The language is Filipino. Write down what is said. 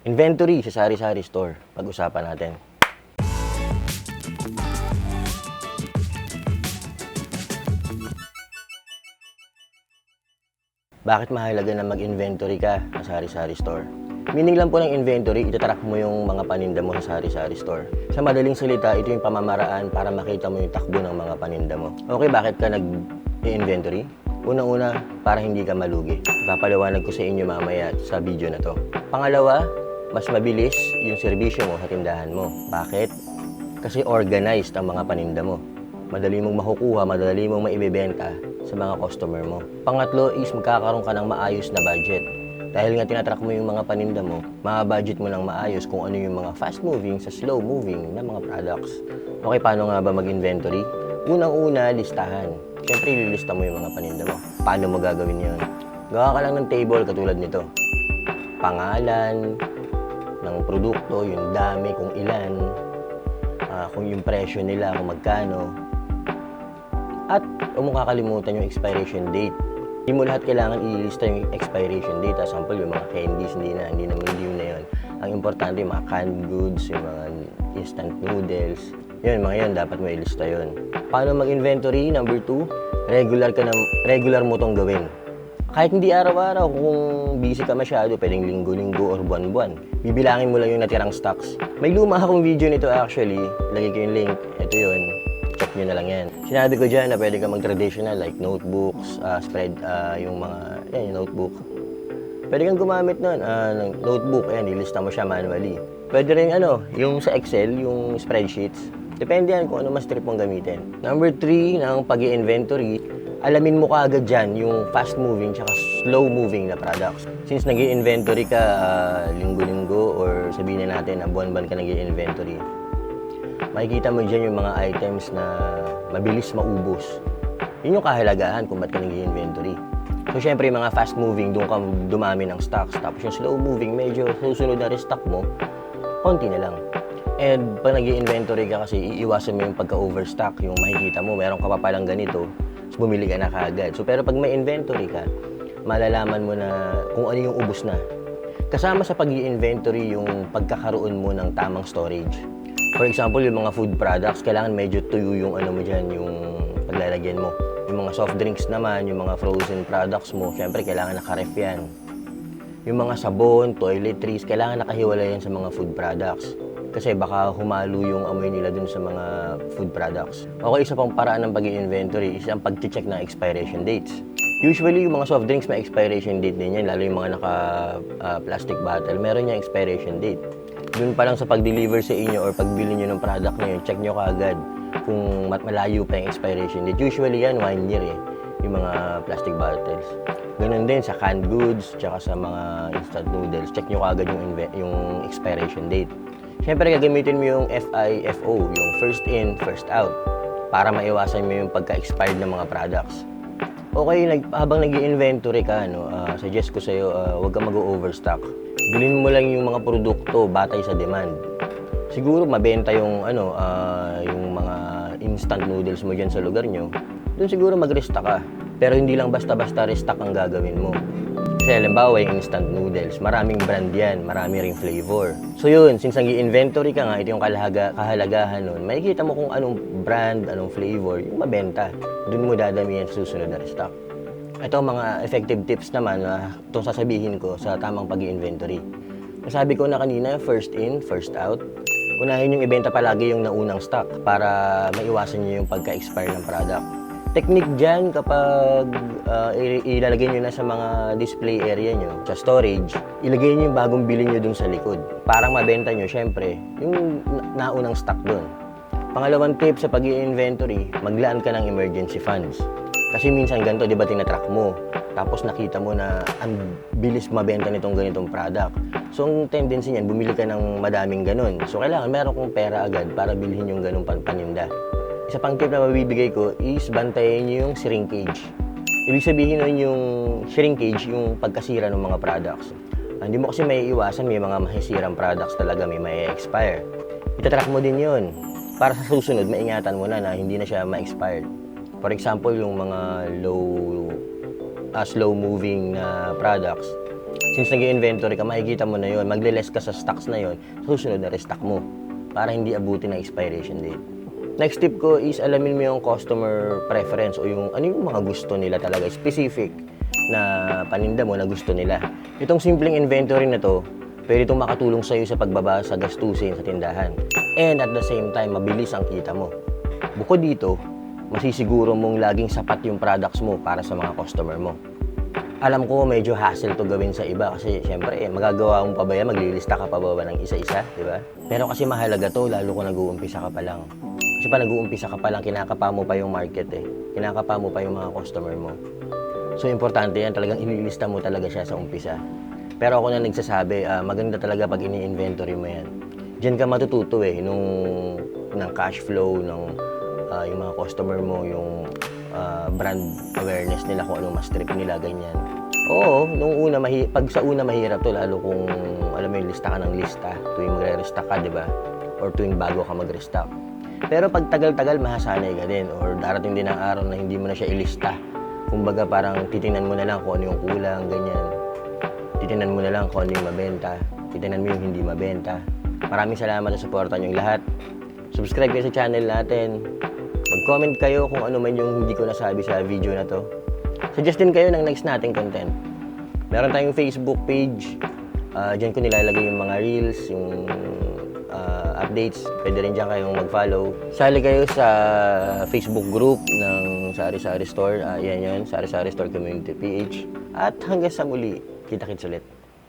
Inventory sa sari-sari store. Pag-usapan natin. Bakit mahalaga na mag-inventory ka sa sari-sari store? Meaning lang po ng inventory, itatrack mo yung mga paninda mo sa sari-sari store. Sa madaling salita, ito yung pamamaraan para makita mo yung takbo ng mga paninda mo. Okay, bakit ka nag-inventory? Una-una, para hindi ka malugi. Papaliwanag ko sa inyo mamaya sa video na to. Pangalawa, mas mabilis yung serbisyo mo sa tindahan mo. Bakit? Kasi organized ang mga paninda mo. Madali mong makukuha, madali mong maibebenta sa mga customer mo. Pangatlo is magkakaroon ka ng maayos na budget. Dahil nga tinatrack mo yung mga paninda mo, ma-budget mo ng maayos kung ano yung mga fast-moving sa slow-moving na mga products. Okay, paano nga ba mag-inventory? Unang-una, listahan. Siyempre, ililista mo yung mga paninda mo. Paano mo gagawin yun? Gawa ka lang ng table katulad nito. Pangalan ng produkto, yung dami, kung ilan, ah, kung yung presyo nila, kung magkano, at huwag mong kakalimutan yung expiration date. Hindi mo lahat kailangan ilista yung expiration date. Ah, Sample, yung mga candies, hindi na, hindi na, hindi na yun. Ang importante, yung mga canned goods, yung mga instant noodles. Yun, mga yun, dapat mo ilista yun. Paano mag-inventory? Number two, regular ka na, regular mo tong gawin. Kahit hindi araw-araw, kung busy ka masyado, pwedeng linggo-linggo or buwan-buwan. Bibilangin mo lang yung natirang stocks. May luma akong video nito actually. Lagay ko yung link. Ito yun check nyo na lang yan. Sinabi ko dyan na pwede ka mag-traditional like notebooks, ah, spread, ah, yung mga, yan, yung notebook. Pwede kang gumamit nun, ah, ng notebook, ayan, ilista mo siya manually. Pwede rin ano, yung sa Excel, yung spreadsheets. Depende yan kung ano mas trip mong gamitin. Number three, ng pag inventory alamin mo kaagad dyan yung fast-moving tsaka slow-moving na products. Since nag inventory ka ah, linggo-linggo or sabihin na natin na buwan-buwan ka nag inventory makikita mo dyan yung mga items na mabilis maubos. Yun yung kahalagahan kung ba't ka nag-inventory. So, syempre, yung mga fast-moving, doon ka dumami ng stocks. Tapos yung slow-moving, medyo susunod na restock mo, konti na lang. And pag nag inventory ka kasi, iiwasan mo yung pagka-overstock. Yung makikita mo, meron ka pa palang ganito, bumili ka na kaagad. So, pero pag may inventory ka, malalaman mo na kung ano yung ubos na. Kasama sa pag inventory yung pagkakaroon mo ng tamang storage. For example, yung mga food products, kailangan medyo tuyo yung ano mo dyan, yung paglalagyan mo. Yung mga soft drinks naman, yung mga frozen products mo, syempre kailangan naka-ref yan. Yung mga sabon, toiletries, kailangan nakahiwalay yan sa mga food products. Kasi baka humalo yung amoy nila dun sa mga food products. Okay, isa pang paraan ng pag inventory is ang pag-check ng expiration dates. Usually, yung mga soft drinks may expiration date din yan, lalo yung mga naka-plastic bottle, meron yung expiration date. Doon pa lang sa pag-deliver sa inyo or pagbili nyo ng product na check nyo kaagad kung malayo pa yung expiration date. Usually yan, one year eh, yung mga plastic bottles. Ganun din sa canned goods, tsaka sa mga instant noodles, check nyo kaagad yung, yung expiration date. Siyempre, gagamitin mo yung FIFO, yung first in, first out, para maiwasan mo yung pagka-expired ng mga products. Okay, nag, habang nag inventory ka, no, ah, suggest ko sa'yo, uh, huwag kang mag-overstock. Bilhin mo lang yung mga produkto batay sa demand. Siguro mabenta yung ano, ah, yung mga instant noodles mo dyan sa lugar nyo. Doon siguro mag-restock ka. Pero hindi lang basta-basta restock ang gagawin mo. Kasi halimbawa yung instant noodles, maraming brand yan, marami ring flavor. So yun, since nag inventory ka nga, ito yung kalahaga, kahalagahan nun, makikita mo kung anong brand, anong flavor, yung mabenta. Doon mo dadamihan sa susunod na restock. Ito mga effective tips naman na itong sasabihin ko sa tamang pag inventory Nasabi ko na kanina, first in, first out. Unahin yung ibenta palagi yung naunang stock para maiwasan nyo yung pagka-expire ng product. Technique dyan kapag uh, ilalagay nyo na sa mga display area nyo, sa storage, ilagay nyo yung bagong bili nyo dun sa likod. Parang mabenta nyo, syempre, yung na- naunang stock dun. Pangalawang tip sa pag inventory maglaan ka ng emergency funds. Kasi minsan ganito, di ba, tinatrack mo. Tapos nakita mo na ang bilis mabenta nitong ganitong product. So, ang tendency niyan, bumili ka ng madaming ganun. So, kailangan meron kong pera agad para bilhin yung ganung pan- paninda. Isa pang tip na mabibigay ko is bantayan niyo yung shrinkage. Ibig sabihin nun yung shrinkage, yung pagkasira ng mga products. Ah, Hindi mo kasi may iwasan, may mga mahisirang products talaga, may may expire. Itatrack mo din yun. Para sa susunod, maingatan mo na na hindi na siya ma-expired. For example, yung mga low, ah, slow-moving na products. Since nag-inventory ka, makikita mo na yon, magle-less ka sa stocks na yon, susunod na restock mo para hindi abutin ng expiration date. Next tip ko is alamin mo yung customer preference o yung ano yung mga gusto nila talaga, specific na paninda mo na gusto nila. Itong simpleng inventory na to, pwede itong makatulong sa'yo sa pagbaba sa gastusin sa tindahan. And at the same time, mabilis ang kita mo. Bukod dito, masisiguro mong laging sapat yung products mo para sa mga customer mo. Alam ko medyo hassle to gawin sa iba kasi syempre eh, magagawa mo pa ba yan, maglilista ka pa ba ba ng isa-isa, di ba? Pero kasi mahalaga to lalo kung nag-uumpisa ka pa lang. Kasi pa nag-uumpisa ka pa lang, kinakapa mo pa yung market eh. Kinakapa mo pa yung mga customer mo. So importante yan, talagang inilista mo talaga siya sa umpisa. Pero ako na nagsasabi, ah, maganda talaga pag ini-inventory mo yan. Diyan ka matututo eh, nung, ng cash flow, ng ah, yung mga customer mo, yung ah, brand awareness nila, kung ano mas trip nila, ganyan. Oo, nung una, mahi- pag sa una mahirap to, lalo kung alam mo yung lista ka ng lista, tuwing magre-restock ka, di ba? Or tuwing bago ka mag-restock. Pero pag tagal-tagal, mahasanay ka din. Or darating din ang araw na hindi mo na siya ilista. Kumbaga parang titingnan mo na lang kung ano yung kulang, ganyan. Titingnan mo na lang kung ano yung mabenta. Titingnan mo yung hindi mabenta. Maraming salamat sa suporta niyong lahat. Subscribe kayo sa channel natin. Mag-comment kayo kung ano man yung hindi ko nasabi sa video na to. Suggest din kayo ng next nating content. Meron tayong Facebook page. Ah, diyan ko nilalagay yung mga reels, yung updates. Pwede rin dyan kayong mag-follow. Sali kayo sa Facebook group ng Sari Sari Store. Ah, yan yun, Sari Sari Store Community PH. At hanggang sa muli, kita-kits ulit.